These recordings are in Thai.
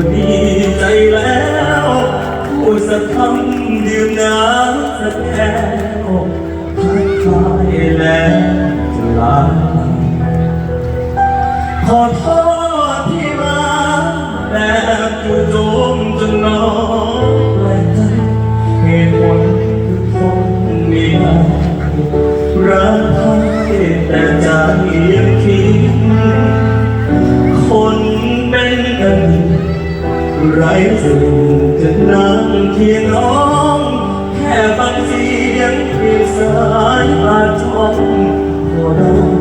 ก็ดีใจแล้วอุตส่าห์ทำดื่มน้ำสักแก้วทักทายแล้วจะลาขอโทษที่มาแบบจู่โจมจนน้องแปลกใจเหตุผลคือคนมีรักรักให้แต่ใจยังคิด สิ่งจะนั่งเคียงน้อง แค่ฟังเสียงเพียงสายตาจ้องพอได้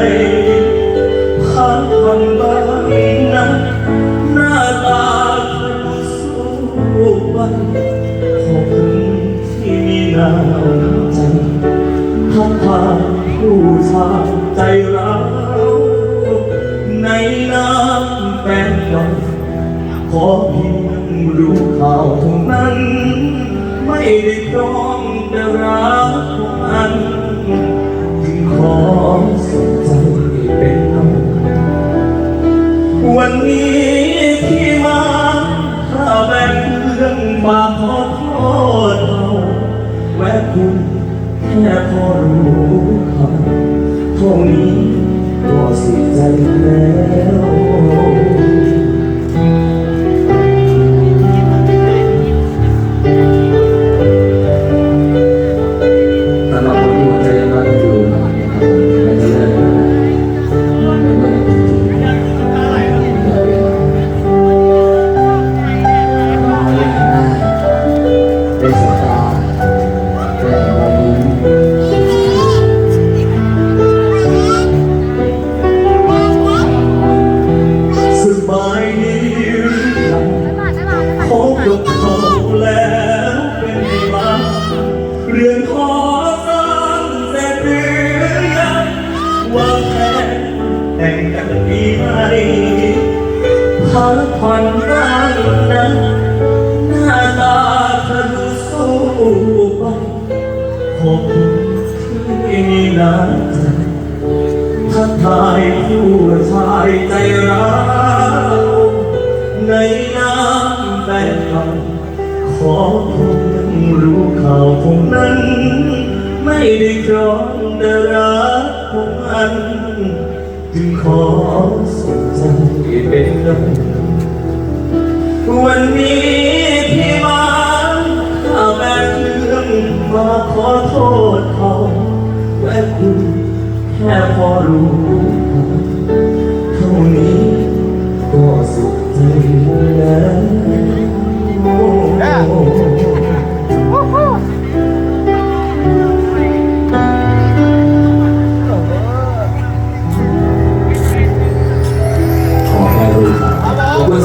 ไหนพักผ่อนบางนะหน้าตาเธอดูสู้วันขอบคุณที่มีน้ำใจทักทาผู้ชายใจร้าวในน้ำแฟนเราขอเพียงรู้ข่าวเท่านั้น ไม่ได้พร้อมจะรักพวกมัน เกผ่อนบ้างนะหน้าตาเธอดูสู้ไปขอบคุณที่มีน้ำใจทักทายผู้ชายใจร้าวในน้ำแฟนคลับขอคงยังรู้ข่าวคงนั้น ไม่ได้ครองแต่รักคงอันจึงขอสนใจเป็นน้อง วันนี้ที่มาถ้าแม่เรื่องมาขอโทษเขาแม่คุยแค่พอรู้